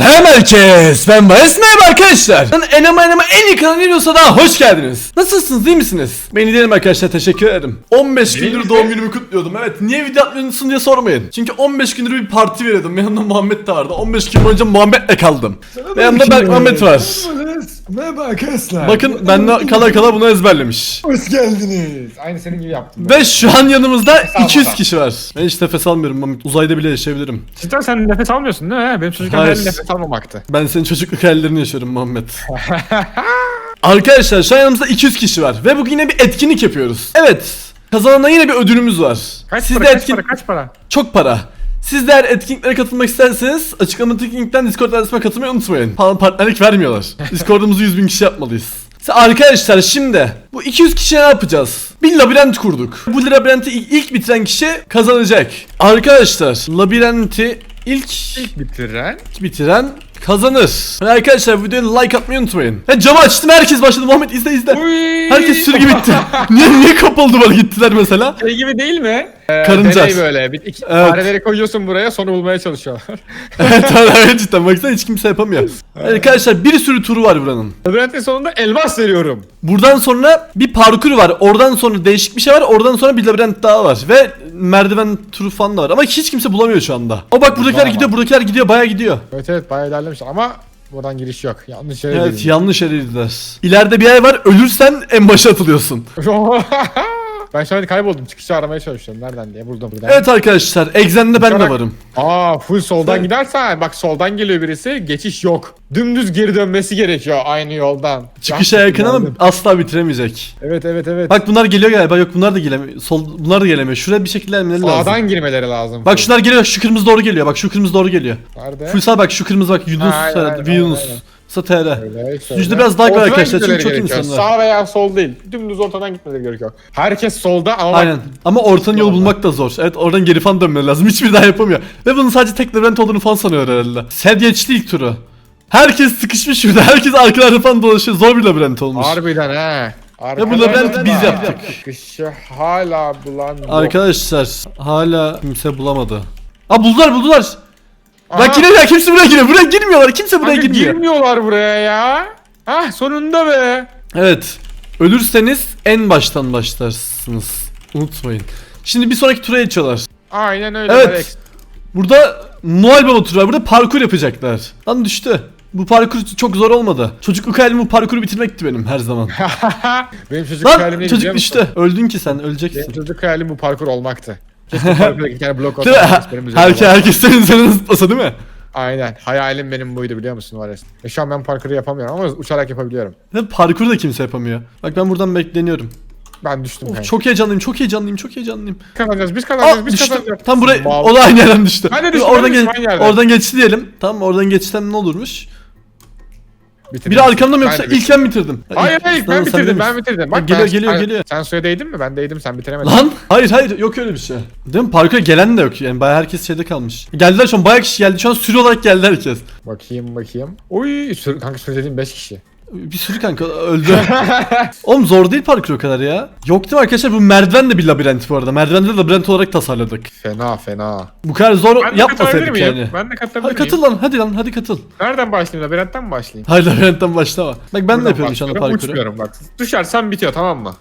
Selam herkes. Ben Bayes merhaba arkadaşlar. Ben Enema Enema en iyi kanal videosa daha hoş geldiniz. Nasılsınız iyi misiniz? Beni diyelim arkadaşlar teşekkür ederim. 15 gündür doğum günümü kutluyordum. Evet niye video atmıyorsun diye sormayın. Çünkü 15 gündür bir parti veriyordum. Yanımda Muhammed de vardı. 15 gün boyunca Muhammed'le kaldım. Ve yanımda Berk Muhammed var. Merhaba arkadaşlar. Bakın ben de kala kala bunu ezberlemiş. Hoş geldiniz. Aynı senin gibi yaptım. Ve şu an yanımızda almadan. 200 kişi var. Ben hiç nefes almıyorum Muhammed. Uzayda bile yaşayabilirim. Cidden sen nefes almıyorsun değil mi? Benim çocukken Hayır. nefes almamaktı. Ben senin çocukluk hayallerini yaşıyorum Muhammed. Arkadaşlar şu an yanımızda 200 kişi var ve bugün yine bir etkinlik yapıyoruz. Evet. Kazanana yine bir ödülümüz var. Kaç Siz para, de kaç etkin... para, kaç para? Çok para. Siz de eğer etkinliklere katılmak isterseniz açıklamadaki linkten Discord adresime katılmayı unutmayın. Falan partnerlik vermiyorlar. Discord'umuzu 100 bin kişi yapmalıyız. Arkadaşlar şimdi bu 200 kişiye ne yapacağız? Bir labirent kurduk. Bu labirenti ilk bitiren kişi kazanacak. Arkadaşlar labirenti ilk İlk bitiren. bitiren kazanır. Ve arkadaşlar bu videoya like atmayı unutmayın. Ya camı açtım herkes başladı. Muhammed izle izle. Uy. Herkes sürgü bitti. niye niye kapalı duvara gittiler mesela? Şey gibi değil mi? Ee, Karınca. deney böyle. Bir, iki Evet. fareleri koyuyorsun buraya sonra bulmaya çalışıyorlar. evet evet cidden baksana hiç kimse yapamıyor. Arkadaşlar bir sürü turu var buranın. Labirentin sonunda elmas veriyorum. Buradan sonra bir parkur var. Oradan sonra değişik bir şey var. Oradan sonra bir labirent daha var. Ve merdiven turu falan da var. Ama hiç kimse bulamıyor şu anda. O bak buradakiler Bulamam. gidiyor, buradakiler gidiyor, bayağı gidiyor. Evet evet bayağı ilerlemiş ama buradan giriş yok. Yanlış yere Evet yanlış yere gidiler. İleride bir yer var. Ölürsen en başa atılıyorsun. ben şu an kayboldum. Çıkışı aramaya çalışıyorum. Nereden diye. Buldum. Buradan. Evet arkadaşlar. Exen'de ben de Uçarak- varım. Aa full soldan Sen- gidersen bak soldan geliyor birisi geçiş yok. Dümdüz geri dönmesi gerekiyor aynı yoldan. Çıkışa yakın ama asla bitiremeyecek. Evet evet evet. Bak bunlar geliyor galiba. Yok bunlar da gelemiyor. Sol bunlar da gelemiyor. Şuraya bir şekilde gelmeleri lazım. Sağdan girmeleri lazım. Bak şunlar geliyor. Şu kırmızı doğru geliyor. Bak şu kırmızı doğru geliyor. Nerede? Full sağ bak şu kırmızı bak Yunus Aynen, herhalde. aynen, Bir Yunus. aynen. Sa TR. Öyle, şöyle. Yüzde biraz var Ortadan arkadaşlar, çünkü çok insan var. Sağ veya sol değil. Dümdüz ortadan gitmeleri gerekiyor. Herkes solda ama Aynen. Ama ortanın yolu bulmak da zor. Evet oradan geri falan dönmeleri lazım. Hiçbir daha yapamıyor. Ve bunun sadece tek labirent olduğunu falan sanıyor herhalde. Sed geçti ilk turu. Herkes sıkışmış şurada. Herkes arkalarda falan dolaşıyor. Zor bir labirent olmuş. harbiden he. Ve bu labirenti biz yaptık. Çıkışı hala bulan yok. Arkadaşlar hala kimse bulamadı. Aa buldular buldular. Bak yine ya kimse buraya giriyor. Buraya girmiyorlar. Kimse buraya Kanka girmiyor. girmiyorlar buraya ya. Hah sonunda be. Evet. Ölürseniz en baştan başlarsınız. Unutmayın. Şimdi bir sonraki tura geçiyorlar. Aynen öyle. Evet. Alex. Burada Noel Baba turu var. Burada parkur yapacaklar. Lan düştü. Bu parkur çok zor olmadı. Çocukluk hayalim bu parkuru bitirmekti benim her zaman. Benim çocuk hayalim Lan neydi çocuk biliyor musun? düştü. Öldün ki sen öleceksin. Benim çocuk hayalim bu parkur olmaktı. Tane blok benim üzerime Herkes, herkes senin senin zıplasa değil mi? Aynen. Hayalim benim buydu biliyor musun Vares? E şu an ben parkuru yapamıyorum ama uçarak yapabiliyorum. Ve parkuru da kimse yapamıyor. Bak ben buradan bekleniyorum. Ben düştüm Of, kanka. çok heyecanlıyım, çok heyecanlıyım, çok heyecanlıyım. kazanacağız. Biz Aa kazanacağız. Biz düştü. kazanacağız. Tam buraya, Mal. o da aynı yerden düştü. Ben de düştüm, Oradan, ben de düştüm, aynı yerden. oradan geçti diyelim. Tamam oradan geçsem ne olurmuş? Bitirdim. Biri arkamda mı yoksa ilk ben bitirdim. Hayır hayır ben bitirdim ben bitirdim. Bak, geliyor ben- geliyor sen- geliyor. Sen suya değdin mi? Ben değdim sen bitiremedin. Lan hayır hayır yok öyle bir şey. Değil mi? Parkura gelen de yok yani bayağı herkes şeyde kalmış. Geldiler şu an bayağı kişi geldi. Şu an sürü olarak geldi herkes. Bakayım bakayım. Oy sür, kanka sür dediğim 5 kişi. Bir sürü kanka öldü. Oğlum zor değil parkur o kadar ya. Yok değil mi arkadaşlar bu merdiven de bir labirent bu arada. Merdivende de labirent olarak tasarladık. Fena fena. Bu kadar zor Ben de katılabilir yapmasaydık miyim? yani. Ben de katılabilir Hadi miyim? katıl lan hadi lan hadi katıl. Nereden başlayayım? Labirentten mi başlayayım? Hayır labirentten başlama. Bak ben de Buradan yapıyorum şu anda başlıyorum, parkuru. Uçmuyorum bak. Düşersem bitiyor tamam mı?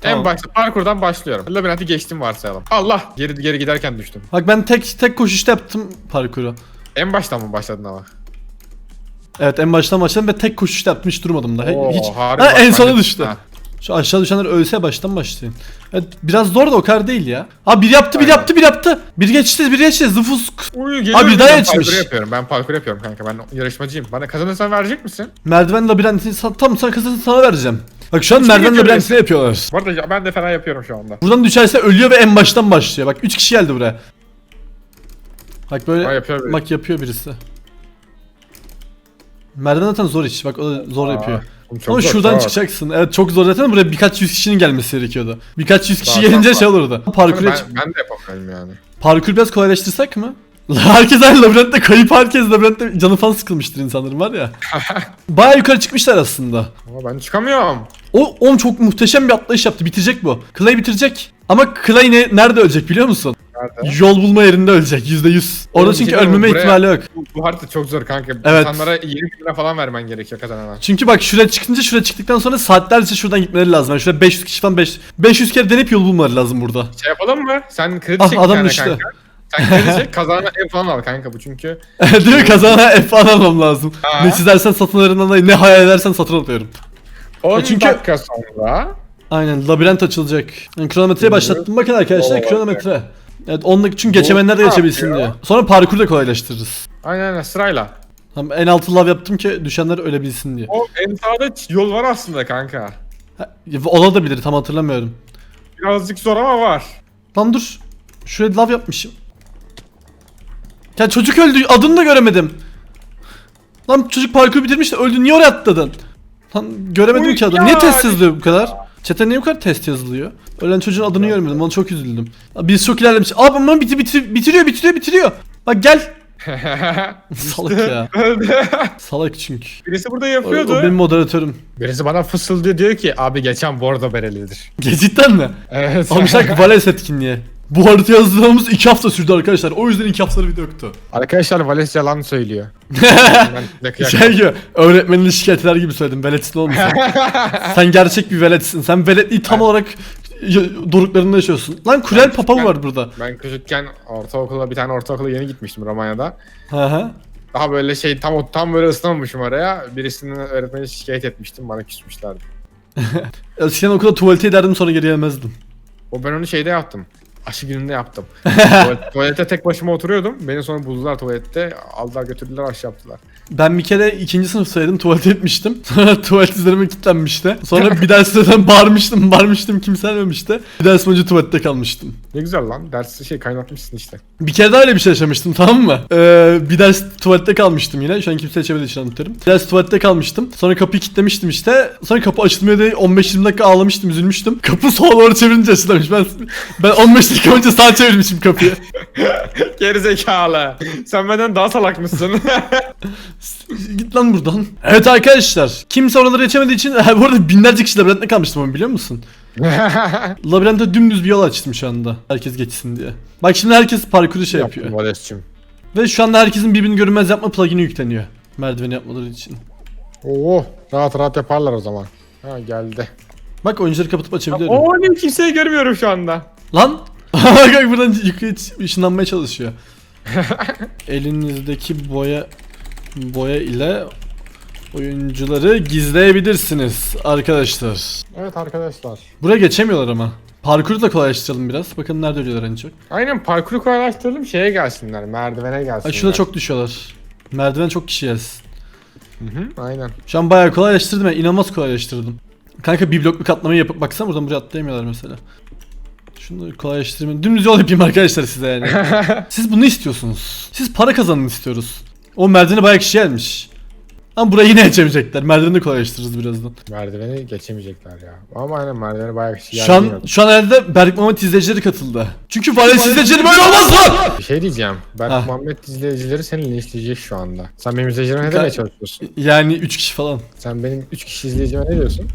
Tamam. En başta parkurdan başlıyorum. Labirenti geçtim varsayalım. Allah! Geri geri giderken düştüm. Bak ben tek tek koşuşta yaptım parkuru. En baştan mı başladın ama? Evet en baştan başladım ve tek koşuşta yaptım hiç durmadım da. Oo, hiç. Ha, en sona düştü. Ha. Şu aşağı düşenler ölse baştan başlayın. Evet biraz zor da o kadar değil ya. Ha bir yaptı bir Aynen. yaptı bir yaptı. Bir geçti bir geçti zıfus. Uy, geliyorum, Abi, daha ben yetişmiş. Parkur yapıyorum. Ben parkur yapıyorum kanka. Ben yarışmacıyım. Bana kazanırsan verecek misin? Merdiven labirentini sa- tam sana kazanırsa sana vereceğim. Bak şu an Hiç merdiven yapıyor labirentini yapıyorlar. Bu arada ben de fena yapıyorum şu anda. Buradan düşerse ölüyor ve en baştan başlıyor. Bak 3 kişi geldi buraya. Bak böyle Ha, yapıyor biri. bak yapıyor birisi. Merdiven zaten zor iş. Bak o da zor Aa, yapıyor. çok Ama zor, şuradan çok. çıkacaksın. Evet çok zor zaten buraya birkaç yüz kişinin gelmesi gerekiyordu. Birkaç yüz kişi Daha gelince şey olurdu. Parkur ben, ben de yapamıyorum yani. parkur biraz kolaylaştırsak mı? Herkes aynı labirentte kayıp herkes labirentte canı falan sıkılmıştır insanların var ya. Baya yukarı çıkmışlar aslında. Ama ben çıkamıyorum. O oğlum çok muhteşem bir atlayış yaptı. Bitirecek bu. Clay bitirecek. Ama Clay ne, nerede ölecek biliyor musun? Nerede? Yol bulma yerinde ölecek yüzde yüz. Orada çünkü ölmeme Buraya- ihtimali yok. Bu, bu harita çok zor kanka. Evet. İnsanlara 20 bin lira falan vermen gerekiyor kazanana. Çünkü bak şuraya çıkınca şuraya çıktıktan sonra saatlerce şuradan gitmeleri lazım. Yani şuraya 500 kişi falan 5 500 kere deneyip yol bulmaları lazım burada. Şey yapalım mı? Sen kredi Ah, çek bir adam tane düştü. kanka. Sen kredi çek kazanana ev falan al kanka bu çünkü. Değil mi? Kazana F falan almam lazım. Ha. Ne çizersen satın alırım, ne hayal edersen satın alıyorum. 10 çünkü- dakika sonra Aynen labirent açılacak. Yani kronometreyi başlattım. Bakın arkadaşlar Oo, kronometre. Evet onunla çünkü geçemeyenler de geçebilsin diye. Sonra parkuru da kolaylaştırırız. aynen aynen sırayla. Tamam, en altı lav yaptım ki düşenler ölebilsin diye. O en sağda yol var aslında kanka. Ha, olabilir tam hatırlamıyorum. Birazcık zor ama var. Lan dur. Şuraya lav yapmışım. Ya çocuk öldü. Adını da göremedim. Lan çocuk parkuru bitirmiş de öldü. Niye oraya atladın? Lan göremedim Uy ki adını. ya. Niye test yazılıyor bu kadar? Çete niye bu kadar test yazılıyor? Ölen çocuğun adını görmedim. Ona çok üzüldüm. Biz çok ilerlemiş. Aa bunu bitir, bitir, bitiriyor bitiriyor bitiriyor. Bak gel. Salak ya. Salak çünkü. Birisi burada O, yapıyordu. o benim moderatörüm. Birisi bana fısıldıyor diyor ki abi geçen bordo berelidir. Cidden mi? Evet. Almışlar ki Vales etkinliğe. Bu harita yazdığımız 2 hafta sürdü arkadaşlar. O yüzden 2 haftaları video yoktu. Arkadaşlar Vales yalan söylüyor. Ben Şey gibi öğretmenini şikayet eder gibi söyledim veletsin oğlum sen. sen gerçek bir veletsin. Sen veletliği tam olarak y- doruklarında yaşıyorsun. Lan Kurel Papa mı var burada? Ben küçükken ortaokula bir tane ortaokula yeni gitmiştim Romanya'da. Hı hı. Daha böyle şey tam tam böyle ısınamamışım araya. Birisinin öğretmeni şikayet etmiştim bana küsmüşlerdi. Eskiden okulda tuvalete ederdim sonra geri gelmezdim. O ben onu şeyde yaptım. Aşı gününde yaptım. Tuvalet- tuvalete tek başıma oturuyordum. Beni sonra buldular tuvalette. Aldılar götürdüler aşı yaptılar. Ben bir kere ikinci sınıftaydım tuvalete etmiştim. Sonra tuvalet üzerime kilitlenmişti. Sonra bir ders zaten bağırmıştım bağırmıştım kimse gelmemişti. Bir ders boyunca tuvalette kalmıştım. Ne güzel lan. Dersi şey kaynatmışsın işte. Bir kere daha öyle bir şey yaşamıştım tamam mı? Ee, bir ders tuvalette kalmıştım yine. Şu an kimse içemediği için anlatıyorum. Bir ders tuvalette kalmıştım. Sonra kapıyı kilitlemiştim işte. Sonra kapı açılmıyor diye 15-20 dakika ağlamıştım, üzülmüştüm. Kapı sola doğru çevirince açılmış. Ben ben 15 dakika önce sağa çevirmişim kapıyı. Gerizekalı. Sen benden daha salak mısın? Git lan buradan. Evet arkadaşlar. Kimse oraları geçemediği için bu arada binlerce kişi labirentte kalmıştım ama biliyor musun? Labirentte dümdüz bir yol açtım şu anda. Herkes geçsin diye. Bak şimdi herkes parkuru şey yapıyor. Yaptım Vales'cim. Ve şu anda herkesin birbirini görünmez yapma plugin'i yükleniyor. Merdiveni yapmaları için. Oo, rahat rahat yaparlar o zaman. Ha geldi. Bak oyuncuları kapatıp açabiliyorum. Oo ne kimseyi görmüyorum şu anda. Lan! Bak buradan yukarı ışınlanmaya çalışıyor. Elinizdeki boya boya ile oyuncuları gizleyebilirsiniz arkadaşlar. Evet arkadaşlar. Buraya geçemiyorlar ama. Parkuru da kolaylaştıralım biraz. Bakın nerede ölüyorlar en çok. Aynen parkuru kolaylaştıralım şeye gelsinler merdivene gelsinler. Ay şuna çok düşüyorlar. Merdiven çok kişi gelsin. Hı hı, aynen. Şu an bayağı kolaylaştırdım ya. inanılmaz kolaylaştırdım. Kanka bir bloklu katlamayı yapıp baksana buradan buraya atlayamıyorlar mesela. Şunu kolaylaştırmayın. Dümdüz yol yapayım arkadaşlar size yani. Siz bunu istiyorsunuz. Siz para kazanın istiyoruz. O merdivene bayağı kişi gelmiş. Ama burayı yine geçemeyecekler. Merdiveni de kolaylaştırırız birazdan. Merdiveni geçemeyecekler ya. Ama aynen merdiveni bayağı kişi Şu an, şu an herhalde Berk Mehmet izleyicileri katıldı. Çünkü Vales izleyicileri böyle olmaz lan! Bir şey diyeceğim. Ben Ha. Muhammed izleyicileri seninle izleyecek şu anda. Sen benim izleyicilerime ne Ka- demeye çalışıyorsun? Yani 3 kişi falan. Sen benim 3 kişi izleyicime ne diyorsun?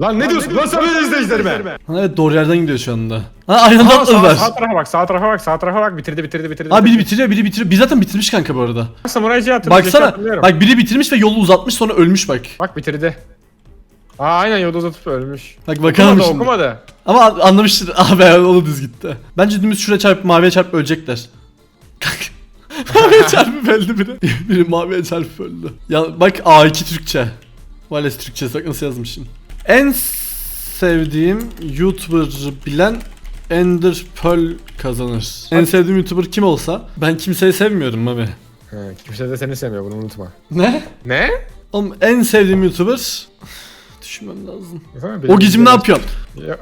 Lan ne diyorsun? Lan benim izleyicilerime. Ha, evet doğru yerden gidiyor şu anda. Ha aynı anda Aa, sağ, atladılar. sağ tarafa bak, sağ tarafa bak, sağ tarafa bak. Bitirdi, bitirdi, bitirdi. Ha biri bitiriyor biri bitiriyor. Bir zaten bitirmiş kanka bu arada. Samuraycı hatırlayacak Baksana. hatırlıyorum. Bak biri bitirmiş ve yolu uzatmış sonra ölmüş bak. Bak bitirdi. Aa aynen yolda uzatıp ölmüş. Bak bakalım Okumadı, şimdi. okumadı. Ama an- anlamıştır. Ah be onu düz gitti. Bence dümdüz şuraya çarpıp maviye çarpıp ölecekler. Kanka. maviye çarpıp öldü biri. biri maviye çarpıp öldü. Ya bak A2 Türkçe. Vales Türkçe bak nasıl yazmışım. En sevdiğim YouTuber bilen Ender Pearl kazanır. En sevdiğim YouTuber kim olsa ben kimseyi sevmiyorum abi. He, kimse de seni sevmiyor bunu unutma. Ne? Ne? Oğlum en sevdiğim YouTuber Düşünmem lazım. Efendim, O gicim ne yapıyorsun? Ya.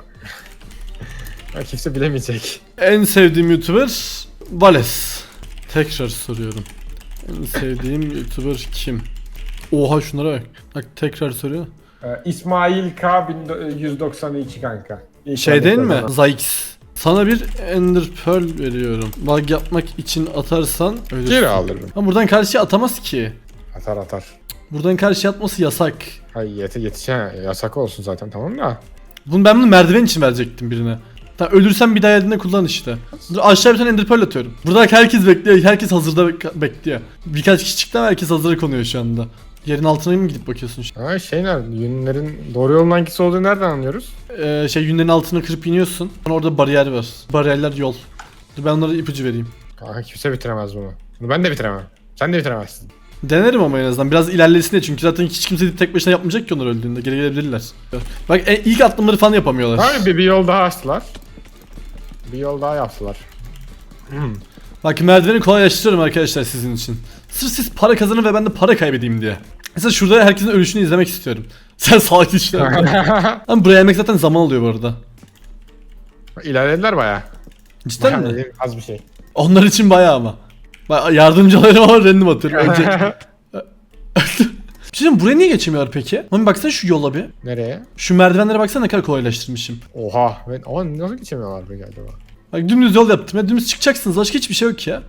Ya kimse bilemeyecek. En sevdiğim YouTuber Vales. Tekrar soruyorum. En sevdiğim YouTuber kim? Oha şunlara bak. Bak tekrar soruyor. Ee, İsmail K 192 kanka. İlk Şey değil mi? kazanan. Zayx. Sana bir Ender Pearl veriyorum. Bug yapmak için atarsan ölürsün. Geri alırım. Ama buradan karşıya atamaz ki. Atar atar. Buradan karşıya atması yasak. Hayır yete yetişe yasak olsun zaten tamam da. Bunu ben bunu merdiven için verecektim birine. Tamam ölürsen bir daha eline kullan işte. Dur aşağı bir tane ender pearl atıyorum. Burada herkes bekliyor. Herkes hazırda bek- bekliyor. Birkaç kişi çıktı ama herkes hazıra konuyor şu anda. Yerin altına mı gidip bakıyorsun? şu- Ha şey nerede? Yünlerin doğru yolun hangisi olduğunu nereden anlıyoruz? Ee, şey yünlerin altına kırıp iniyorsun. Sonra orada bariyer var. Bariyerler yol. Dur ben onlara ipucu vereyim. Kanka kimse bitiremez bunu. Bunu ben de bitiremem. Sen de bitiremezsin. Denerim ama en azından biraz ilerlesin diye çünkü zaten hiç kimse tek başına yapmayacak ki onlar öldüğünde geri gelebilirler. Bak e, ilk atlamaları falan yapamıyorlar. Abi bir, bir yol daha açtılar. Bir yol daha yaptılar. Bak merdiveni kolaylaştırıyorum arkadaşlar sizin için. Sırf siz para kazanın ve ben de para kaybedeyim diye. Mesela şurada herkesin ölüşünü izlemek istiyorum. Sen salak işler. Ama buraya yemek zaten zaman alıyor bu arada. İlerlediler baya. Cidden mi? Az bir şey. Onlar için bayağı ama. Bak yardımcı oluyorum ama random atıyorum. Önce... bir şey diyeyim, buraya niye geçemiyorlar peki? Ama baksana şu yola bir. Nereye? Şu merdivenlere baksana ne kadar kolaylaştırmışım. Oha. Ben, ama nasıl geçemiyorlar peki acaba? Bak dümdüz yol yaptım ya dümdüz çıkacaksınız başka hiçbir şey yok ya.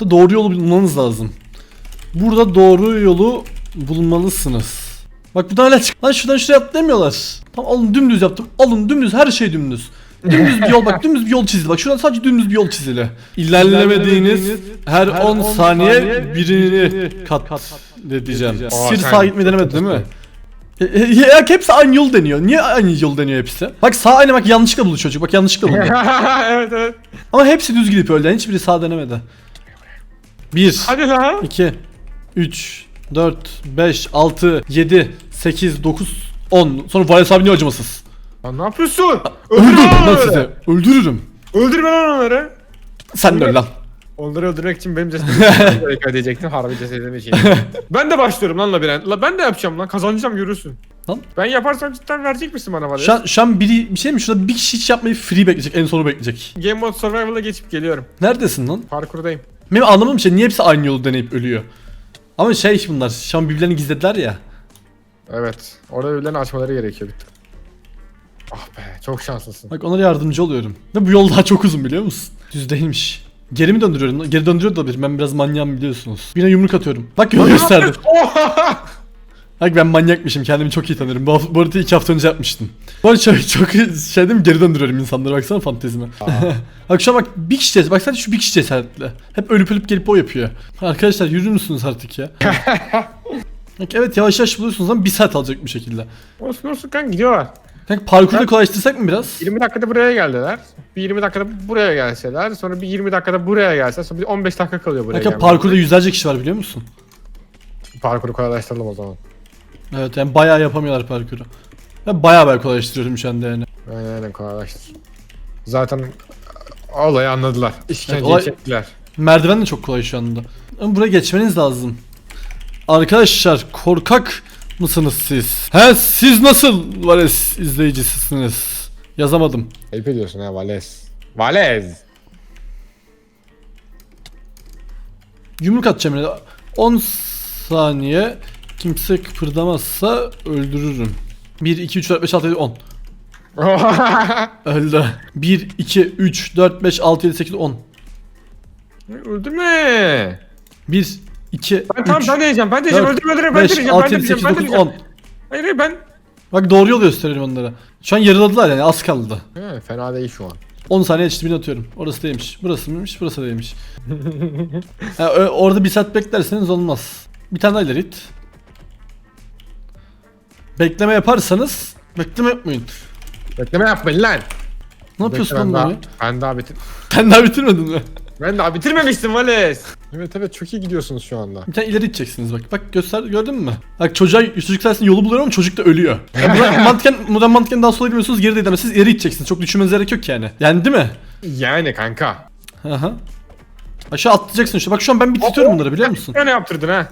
da doğru yolu bulmanız lazım. Burada doğru yolu bulmalısınız. Bak buradan hala çık. Lan şuradan şuraya atlayamıyorlar. Tamam alın dümdüz yaptım. Alın dümdüz her şey dümdüz. Dümdüz bir yol bak dümdüz bir yol çizili. Bak şuradan sadece dümdüz bir yol çizili. İlerlemediğiniz her 10 saniye birini kat edeceğim. Aa, Sir sağa gitmeyi denemedi değil mi? E, e, Ya hepsi aynı yol deniyor. Niye aynı yol deniyor hepsi? Bak sağ aynı bak yanlışlıkla buldu çocuk. Bak yanlışlıkla buldu. evet evet. Ama hepsi düz gidip öldü. Hiçbiri sağ denemedi. 1 Hadi lan. 2 3 4 5 6 7 8 9 10 Sonra Vales abi niye acımasız? Lan ne yapıyorsun? Öldürürüm Öldür lan size. Öldürürüm. Öldürme lan onları. Sen de öl lan. Onları öldürmek için benim cesedimi gerekiyor diyecektim. Harbi cesedimi şey. ben de başlıyorum lan labirent. La ben de yapacağım lan. Kazanacağım görürsün. Lan. Ben yaparsam cidden verecek misin bana var Şu an, şu an biri bir şey mi? Şurada bir kişi hiç yapmayı free bekleyecek. En sonu bekleyecek. Game Mode Survival'a geçip geliyorum. Neredesin lan? Parkurdayım. Benim anlamadığım şey niye hepsi aynı yolu deneyip ölüyor? Ama şey bunlar. Şu an birbirlerini gizlediler ya. Evet. Orada birbirlerini açmaları gerekiyor bir tık. Ah be çok şanslısın. Bak onlara yardımcı oluyorum. Ve bu yol daha çok uzun biliyor musun? Düz değilmiş. Geri mi döndürüyorum? Geri döndürüyor da olabilir. Ben biraz manyağım biliyorsunuz. Birine yumruk atıyorum. Bak yol gösterdim. Bak ben manyakmışım. Kendimi çok iyi tanırım. Bu, bu arada iki hafta önce yapmıştım. Bu arada çok, çok şey değil mi? Geri döndürüyorum insanları. Baksana fantezime. bak şu an bak bir kişi cesaret. Bak sadece şu bir kişi cesaretle. Hep ölüp ölüp gelip o yapıyor. Arkadaşlar yürür müsünüz artık ya? bak evet yavaş yavaş buluyorsunuz ama bir saat alacak bir şekilde. olsun olsun kanka gidiyorlar. Kanka parkuru da kolaylaştırsak mı biraz? 20 dakikada buraya geldiler. Bir 20 dakikada buraya gelseler. Sonra bir 20 dakikada buraya gelseler. Sonra bir 15 dakika kalıyor buraya Kanka parkurda yüzlerce kişi var biliyor musun? Parkuru kolaylaştıralım o zaman. Evet yani bayağı yapamıyorlar parkuru. Ben bayağı bayağı kolaylaştırıyorum şu anda yani. Aynen aynen kolaylaştır. Zaten olayı anladılar. İşkenceyi Evet, olay- çektiler. Merdiven de çok kolay şu anda. Ama buraya geçmeniz lazım. Arkadaşlar korkak mısınız siz? He siz nasıl Vales izleyicisisiniz? Yazamadım. Ayıp ediyorsun ha Vales. Vales. Yumruk atacağım yine. 10 saniye kimse kıpırdamazsa öldürürüm. 1, 2, 3, 4, 5, 6, 7, 10. Öldü. 1, 2, 3, 4, 5, 6, 7, 8, 10. Öldürme. 1, 2, Ben tamam 3, ben de yiyeceğim. Ben de yiyeceğim. 4, Öldürme öldürme. Ben de 5, yiyeceğim. Ben 6, de 7, 8, yiyeceğim. Ben de 9, yiyeceğim. 10. Hayır hayır ben. Bak doğru yol gösteriyorum onlara. Şu an yarıladılar yani az kaldı. He, fena değil şu an. 10 saniye geçti birini atıyorum. Orası değilmiş. Burası mıymış? Burası değilmiş. Ha, ö- orada bir saat beklerseniz olmaz. Bir tane daha ileri it. Bekleme yaparsanız bekleme yapmayın. Bekleme yapmayın lan. Ne yapıyorsun lan ben daha, böyle? ben daha bitir. Sen daha bitirmedin mi? Ben daha bitirmemiştim Vales. Evet evet çok iyi gidiyorsunuz şu anda. Bir tane ileri iteceksiniz bak. Bak göster gördün mü? Bak çocuğa çocuk sayesinde yolu buluyorum ama çocuk da ölüyor. Yani buradan mantıken, buradan mantıken daha sola gidiyorsunuz geri de gidemezsiniz ileri iteceksiniz. Çok düşünmenize gerek yok yani. Yani değil mi? Yani kanka. Aha. Aşağı atlayacaksın işte. Bak şu an ben bitiriyorum bunları biliyor musun? Ne yaptırdın ha?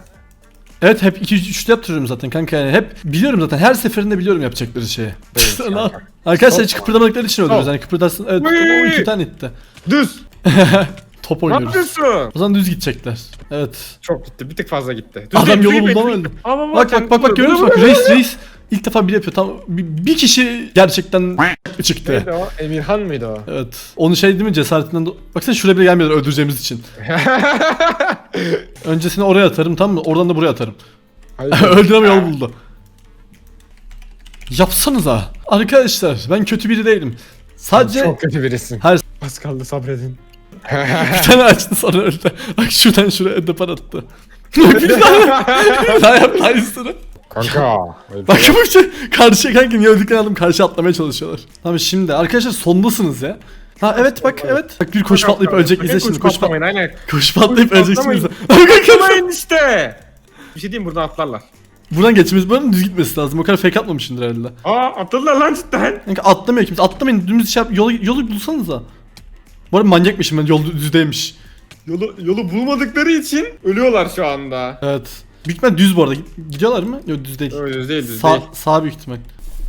Evet hep 2 3 3'te yaptırıyorum zaten kanka yani. Hep biliyorum zaten. Her seferinde biliyorum yapacakları şeyi. Evet. Arkadaşlar hiç kıpırdamadıkları için öldürüyoruz. Yani kıpırdarsın. Evet Uy. o iki tane itti. Düz. Top Ne oynuyoruz. yapıyorsun? O zaman düz gidecekler. Evet. Çok gitti. Bir tık fazla gitti. Adam yolu buldu ama öldü. Bak, Bak bak bak bak görüyor musun? Bak reis reis. İlk defa biri yapıyor. Tam bir, bir kişi gerçekten çıktı. Neydi o? Emirhan mıydı o? Evet. Onu şey değil mi cesaretinden... do- Baksana şuraya bile gelmiyorlar öldüreceğimiz için. Öncesini oraya atarım tamam mı? Oradan da buraya atarım. Hayır. Öldüreme yol buldu. Yapsanıza. Arkadaşlar ben kötü biri değilim. Sadece Çok kötü birisin. Her- Az kaldı sabredin. bir tane açtı sonra öldü. Bak şuradan şuraya depar attı. bir daha, bir daha yaptı aynısını. Kanka. Bak şey bak şu karşıya kanka niye öldüklerini aldım karşı atlamaya çalışıyorlar. Tamam şimdi arkadaşlar sondasınız ya. Ha evet bak evet. Bak bir koşup atlayıp ölecek izle şimdi koşup koşup atlamayın, aynen. Koşup atlayıp Koşup öleceksiniz. Atlamayın işte. Bir şey diyeyim buradan atlarlar. Buradan geçmemiz buranın düz gitmesi lazım. O kadar fake atmamışındır herhalde. Aa atladılar lan cidden. Kanka atlamıyor kimse. Atlamayın dümdüz şey yap. Yolu, yolu bulsanıza. Bu arada manyakmışım ben yol düzdeymiş. Yolu yolu bulmadıkları için ölüyorlar şu anda. Evet. Büyük ihtimal düz bu arada. Gidiyorlar mı? Yok düz değil. Öyle değil düz Sağ, değil. sağ büyük ihtimal.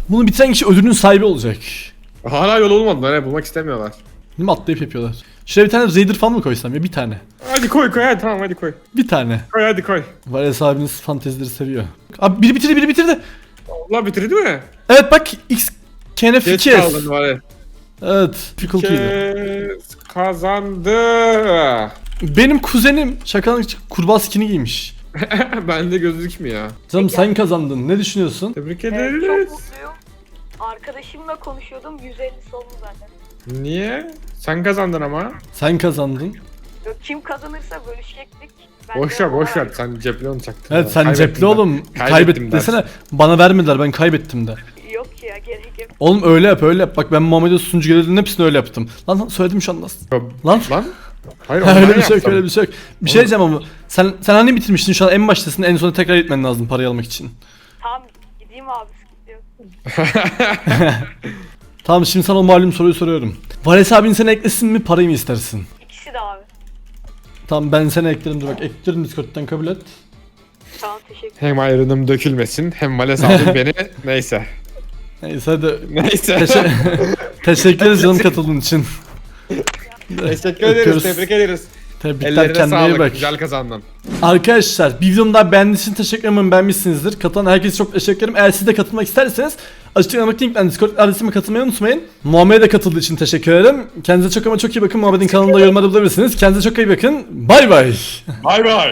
Bunu bitiren kişi ödülün sahibi olacak. Hala yol olmadılar he bulmak istemiyorlar. Değil mi? Atlayıp yapıyorlar. Şuraya bir tane Raider falan mı koysam ya? Bir tane. Hadi koy koy hadi tamam hadi koy. Bir tane. Koy hadi koy. Vares abiniz fantezileri seviyor. Abi biri bitirdi biri bitirdi. Allah bitirdi mi? Evet bak X KNF Geç 2 kaldın var ya. Evet. Difficulty'ydi. Kazandı. Benim kuzenim şakadan kurbağa skin'i giymiş. Bende gözükmüyor. Canım sen kazandın. Ne düşünüyorsun? Tebrik Evet, çok ederiz. mutluyum. Arkadaşımla konuşuyordum 150 soldu zaten. Niye? Sen kazandın ama. Sen kazandın. Yok, Kim kazanırsa bölüşecektik. Ben Boş de ver boş ver. Sen cepli onu çaktın. Evet sen cepli ben. oğlum. Kaybettim Kaybettim dersin. desene. Bana vermediler ben kaybettim de. Gerek yok. Oğlum öyle yap öyle yap. Bak ben Muhammed'e sunucu görevlerinin hepsini öyle yaptım. Lan lan söyledim şu an nasıl? Lan. Lan. Hayır öyle ondan bir şey yok öyle bir şey yok. Bir şey diyeceğim ama sen sen hani bitirmiştin şu an en baştasın en sona tekrar gitmen lazım parayı almak için. Tamam gideyim abi sıkıntı yok. Tamam şimdi sana o malum soruyu soruyorum. Vares abin seni eklesin mi parayı mı istersin? İkisi de abi. Tamam ben seni eklerim dur bak eklerim Discord'dan kabul et. Tamam teşekkür Hem ayrınım dökülmesin hem Males abim beni neyse. Neyse hadi. Neyse. Teşe- Teşekkür ederiz canım katıldığın için. Teşekkür Öpüyoruz. ederiz. Tebrik ederiz. Tebrikler Ellerine kendine iyi sağlık. bak. Güzel kazandın. Arkadaşlar bir videomda beğendiğiniz için teşekkür ederim beğenmişsinizdir. Katılan herkese çok teşekkür ederim. Eğer siz de katılmak isterseniz açıklamadaki linkten Discord adresime katılmayı unutmayın. Muhammed'e de katıldığı için teşekkür ederim. Kendinize çok ama çok iyi bakın. Muhammed'in kanalında yorumlarda bulabilirsiniz. Kendinize çok iyi bakın. Bay bay. Bay bay.